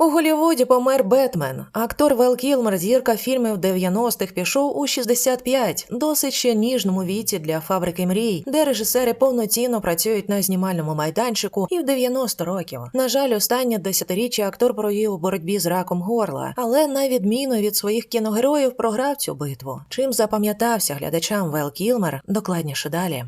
У Голлівуді помер Бетмен. Актор Вел Кілмер, зірка фільмів 90-х, пішов у 65, досить ще ніжному віці для фабрики мрій, де режисери повноцінно працюють на знімальному майданчику і в 90 років. На жаль, останнє десятиріччя актор провів у боротьбі з раком горла, але на відміну від своїх кіногероїв програв цю битву. Чим запам'ятався глядачам Вел Кілмер, докладніше далі.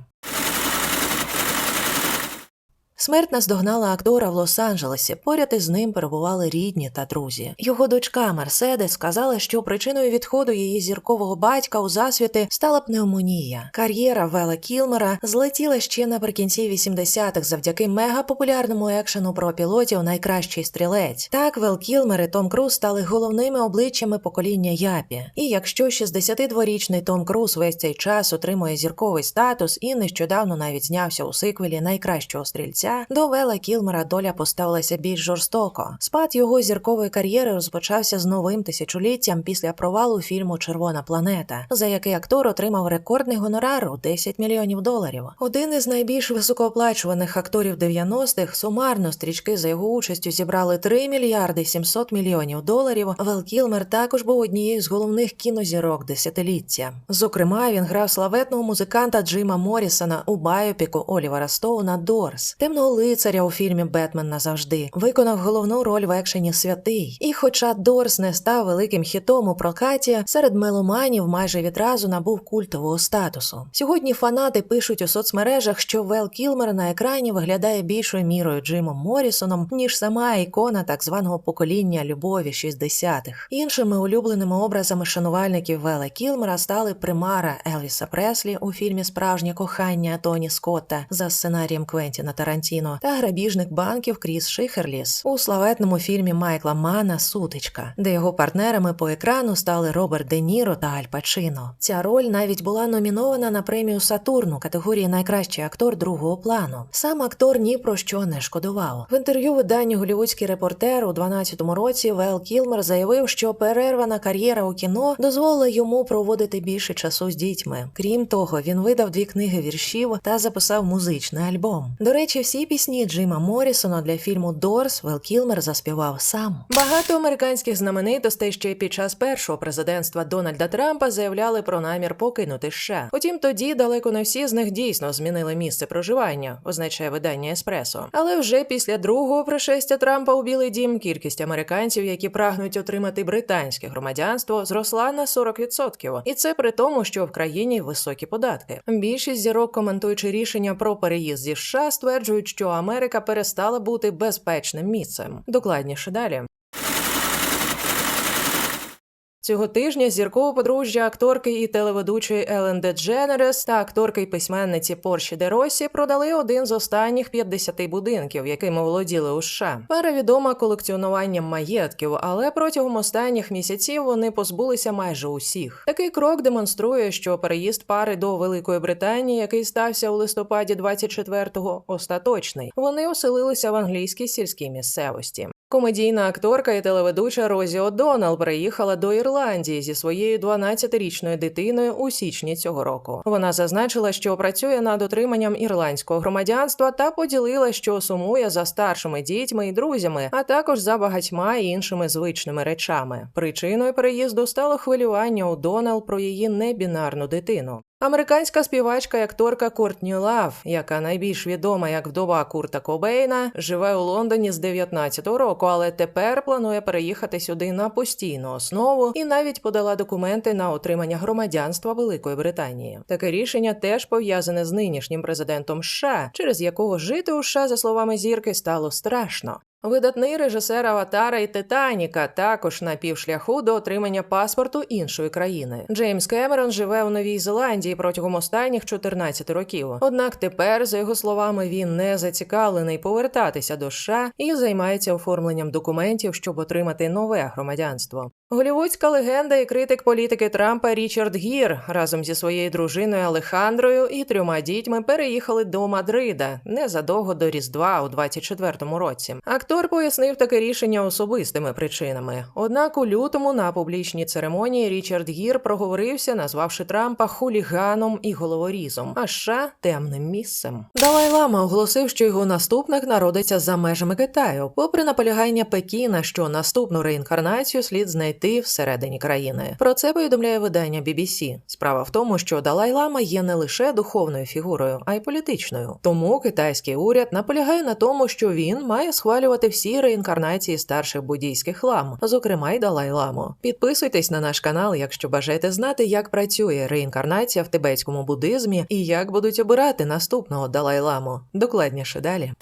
Смерть наздогнала актора в Лос-Анджелесі. Поряд із ним перебували рідні та друзі. Його дочка Мерседес сказала, що причиною відходу її зіркового батька у засвіти стала пневмонія. Кар'єра Вела Кілмера злетіла ще наприкінці 80-х завдяки мегапопулярному екшену про пілотів Найкращий стрілець. Так Вел Кілмер і Том Круз стали головними обличчями покоління Япі. І якщо 62-річний Том Круз весь цей час отримує зірковий статус і нещодавно навіть знявся у сиквелі найкращого стрільця, до Вела Кілмера доля поставилася більш жорстоко. Спад його зіркової кар'єри розпочався з новим тисячоліттям після провалу фільму Червона планета, за який актор отримав рекордний гонорар у 10 мільйонів доларів. Один із найбільш високооплачуваних акторів 90-х, сумарно стрічки за його участю зібрали 3 мільярди 700 мільйонів доларів. Вел Кілмер також був однією з головних кінозірок десятиліття. Зокрема, він грав славетного музиканта Джима Моррісона у байопіку Олівера Стоуна Дорс, темного лицаря у фільмі Бетмен назавжди, виконав головну роль в екшені святий. І, хоча Дорс не став великим хітом у прокаті, серед меломанів майже відразу набув культового статусу. Сьогодні фанати пишуть у соцмережах, що Вел Кілмер на екрані виглядає більшою мірою Джимом Моррісоном, ніж сама ікона так званого покоління любові 60-х. Іншими улюбленими образами шанувальників Вела Кілмера стали примара Елвіса Преслі у фільмі Справжнє кохання Тоні Скотта за сценарієм Квентіна Тарантіно та грабіжник банків Кріс Шихерліс у славетному фільмі Майкла Мана Сутичка, де його партнерами по екрану стали Роберт Де Ніро та Аль Пачино. Ця роль навіть була номінована на премію Сатурну категорії Найкращий актор другого плану. Сам актор ні про що не шкодував. В інтерв'ю виданню Голівудський репортер у 12-му році Вел Кілмер заявив, що перервана кар'єра у кіно дозволила йому проводити більше часу з дітьми. Крім того, він видав дві книги віршів та записав музичний альбом. До речі, всі пісні Джима Моррісона для фільму Дорс Вел Кілмер заспівав сам. Багато американських знаменитостей ще під час першого президентства Дональда Трампа заявляли про намір покинути США. Утім, тоді далеко не всі з них дійсно змінили місце проживання, означає видання Еспресо. Але вже після другого пришестя Трампа у Білий Дім кількість американців, які прагнуть отримати британське громадянство, зросла на 40%. І це при тому, що в країні високі податки. Більшість зірок, коментуючи рішення про переїзд зі США, стверджують, що Америка перестала бути безпечним місцем. Докладніше далі. Цього тижня зіркове подружжя акторки і телеведучої Елен Дедженерес та акторки й письменниці Порші де Росі продали один з останніх 50 будинків, якими володіли у США. Пара відома колекціонуванням маєтків, але протягом останніх місяців вони позбулися майже усіх. Такий крок демонструє, що переїзд пари до Великої Британії, який стався у листопаді 24-го, остаточний. Вони оселилися в англійській сільській місцевості. Комедійна акторка і телеведуча Розі О'Доннелл приїхала до Ірландії зі своєю 12-річною дитиною у січні цього року. Вона зазначила, що працює над отриманням ірландського громадянства та поділила, що сумує за старшими дітьми і друзями, а також за багатьма іншими звичними речами. Причиною переїзду стало хвилювання О'Доннелл про її небінарну дитину. Американська співачка і акторка Кортні Лав, яка найбільш відома як вдова Курта Кобейна, живе у Лондоні з 19-го року, але тепер планує переїхати сюди на постійну основу і навіть подала документи на отримання громадянства Великої Британії. Таке рішення теж пов'язане з нинішнім президентом США, через якого жити у США, за словами зірки, стало страшно. Видатний режисер Аватара і Титаніка також на півшляху до отримання паспорту іншої країни. Джеймс Кемерон живе у Новій Зеландії протягом останніх 14 років. Однак тепер, за його словами, він не зацікавлений повертатися до США і займається оформленням документів, щоб отримати нове громадянство. Голівудська легенда і критик політики Трампа Річард Гір разом зі своєю дружиною Алехандрою і трьома дітьми переїхали до Мадрида незадовго до Різдва у 24-му році. Актор пояснив таке рішення особистими причинами. Однак у лютому на публічній церемонії Річард Гір проговорився, назвавши Трампа хуліганом і головорізом, а США темним місцем. Далай Лама оголосив, що його наступник народиться за межами Китаю, попри наполягання Пекіна, що наступну реінкарнацію слід знайти всередині країни. Про це повідомляє видання BBC. Справа в тому, що Далай Лама є не лише духовною фігурою, а й політичною. Тому китайський уряд наполягає на тому, що він має схвалювати всі реінкарнації старших буддійських лам, зокрема й Далай Ламу. Підписуйтесь на наш канал, якщо бажаєте знати, як працює реінкарнація в тибетському буддизмі і як будуть обирати наступного Далай Ламу. Докладніше далі.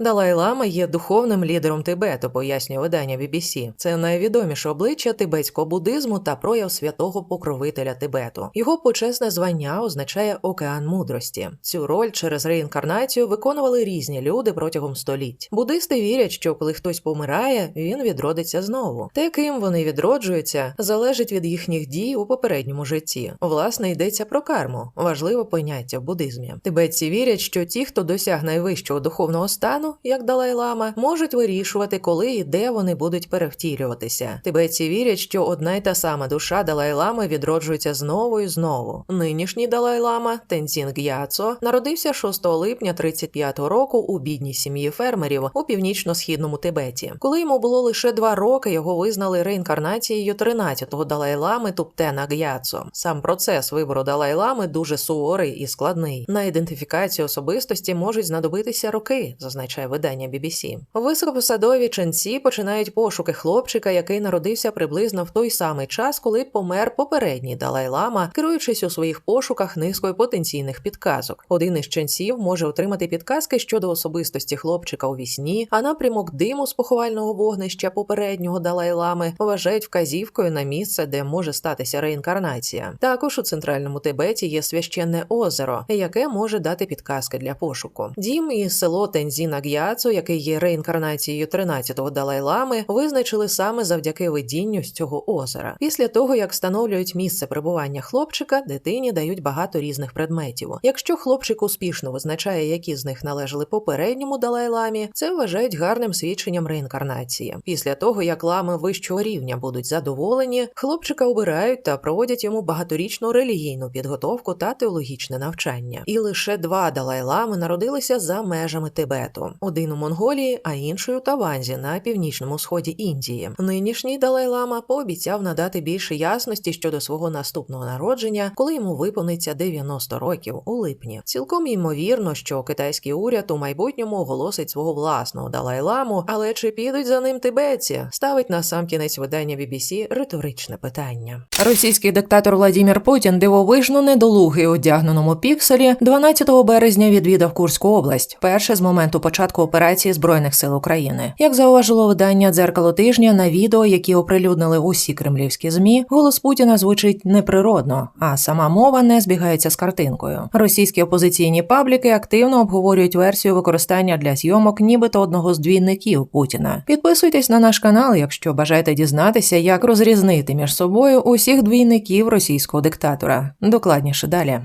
Далай Лама є духовним лідером Тибету, пояснює видання BBC. Це найвідоміше обличчя тибетського буддизму та прояв святого покровителя Тибету. Його почесне звання означає океан мудрості. Цю роль через реінкарнацію виконували різні люди протягом століть. Буддисти вірять, що коли хтось помирає, він відродиться знову. Те, ким вони відроджуються, залежить від їхніх дій у попередньому житті. Власне, йдеться про карму, важливе поняття в буддизмі. Тибетці вірять, що ті, хто досяг найвищого духовного стану, як Далай Лама, можуть вирішувати, коли і де вони будуть перевтілюватися. Тибетці вірять, що одна й та сама душа Далай Лами відроджується знову і знову. Нинішній Далай Лама Тенцін Г'яцо народився 6 липня 35-го року у бідній сім'ї фермерів у північно-східному Тибеті. Коли йому було лише два роки, його визнали реінкарнацією 13-го Далай Лами Туптена Г'яцо. Сам процес вибору Далай Лами дуже суворий і складний. На ідентифікацію особистості можуть знадобитися роки, зазначає видання BBC. Високопосадові ченці починають пошуки хлопчика, який народився приблизно в той самий час, коли помер попередній Далай Лама, керуючись у своїх пошуках низкою потенційних підказок. Один із ченців може отримати підказки щодо особистості хлопчика у вісні, а напрямок диму з поховального вогнища попереднього Далай Лами вважають вказівкою на місце, де може статися реінкарнація. Також у центральному Тибеті є священне озеро, яке може дати підказки для пошуку. Дім і село Тензіна Г'яцу, який є реінкарнацією 13-го Далай-Лами, визначили саме завдяки видінню з цього озера. Після того, як встановлюють місце перебування хлопчика, дитині дають багато різних предметів. Якщо хлопчик успішно визначає, які з них належали попередньому Далай-Ламі, це вважають гарним свідченням реінкарнації. Після того, як лами вищого рівня будуть задоволені, хлопчика обирають та проводять йому багаторічну релігійну підготовку та теологічне навчання. І лише два Далай-Лами народилися за межами Тибету: один у Монголії, а інший у Таванзі на північному сході Індії. Нинішній Далай-Лама пообіцяв надати більше ясності щодо свого наступного народження, коли йому виповниться 90 років у липні. Цілком ймовірно, що китайський уряд у майбутньому оголосить свого власного Далай-Ламу, але чи підуть за ним тибетці? Ставить на сам кінець видання BBC риторичне питання. Російський диктатор Владімір Путін дивовижно недолугий одягненому пікселі 12 березня відвідав Курську область, перше з моменту початку операції збройних сил України. Як зауважило видання дзеркало тижня на відео, які оприлюднили усі кремлівські змі, голос Путіна звучить неприродно, а сама мова не збігається з картинкою. Російські опозиційні пабліки активно обговорюють версію використання для зйомок, нібито одного з двійників Путіна. Підписуйтесь на наш канал, якщо бажаєте дізнатися, як розрізнити між собою усіх двійників російського диктатора. Докладніше далі.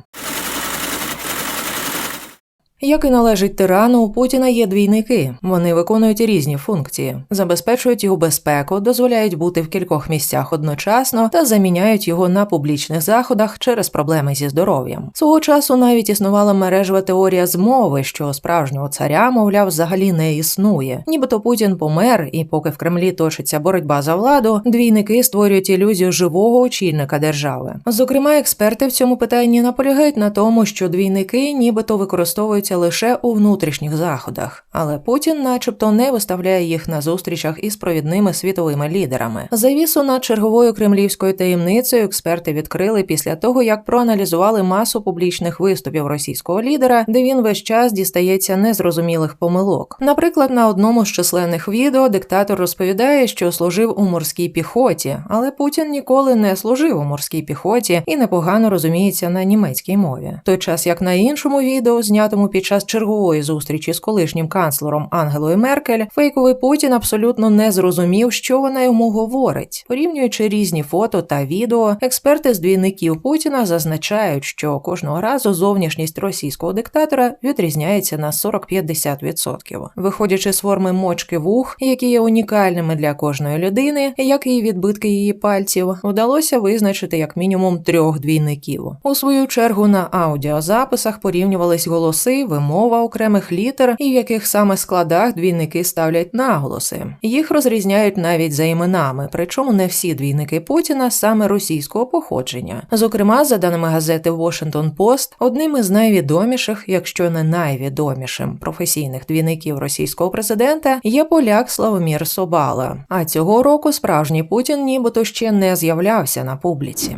Як і належить тирану, у Путіна є двійники. Вони виконують різні функції, забезпечують його безпеку, дозволяють бути в кількох місцях одночасно та заміняють його на публічних заходах через проблеми зі здоров'ям. Свого часу навіть існувала мережева теорія змови, що справжнього царя, мовляв, взагалі не існує. Нібито Путін помер, і поки в Кремлі точиться боротьба за владу, двійники створюють ілюзію живого очільника держави. Зокрема, експерти в цьому питанні наполягають на тому, що двійники нібито використовуються лише у внутрішніх заходах, але Путін, начебто, не виставляє їх на зустрічах із провідними світовими лідерами. Завісу над черговою кремлівською таємницею експерти відкрили після того, як проаналізували масу публічних виступів російського лідера, де він весь час дістається незрозумілих помилок. Наприклад, на одному з численних відео диктатор розповідає, що служив у морській піхоті, але Путін ніколи не служив у морській піхоті і непогано розуміється на німецькій мові. Той час як на іншому відео, знятому під під час чергової зустрічі з колишнім канцлером Ангелою Меркель, фейковий Путін абсолютно не зрозумів, що вона йому говорить. Порівнюючи різні фото та відео, експерти з двійників Путіна зазначають, що кожного разу зовнішність російського диктатора відрізняється на 40-50%. Виходячи з форми мочки вух, які є унікальними для кожної людини, як і відбитки її пальців, вдалося визначити як мінімум трьох двійників. У свою чергу на аудіозаписах порівнювались голоси, вимова окремих літер і в яких саме складах двійники ставлять наголоси. Їх розрізняють навіть за іменами, причому не всі двійники Путіна саме російського походження. Зокрема, за даними газети Washington Post, одним із найвідоміших, якщо не найвідомішим професійних двійників російського президента є поляк Славомір Собала. А цього року справжній Путін нібито ще не з'являвся на публіці.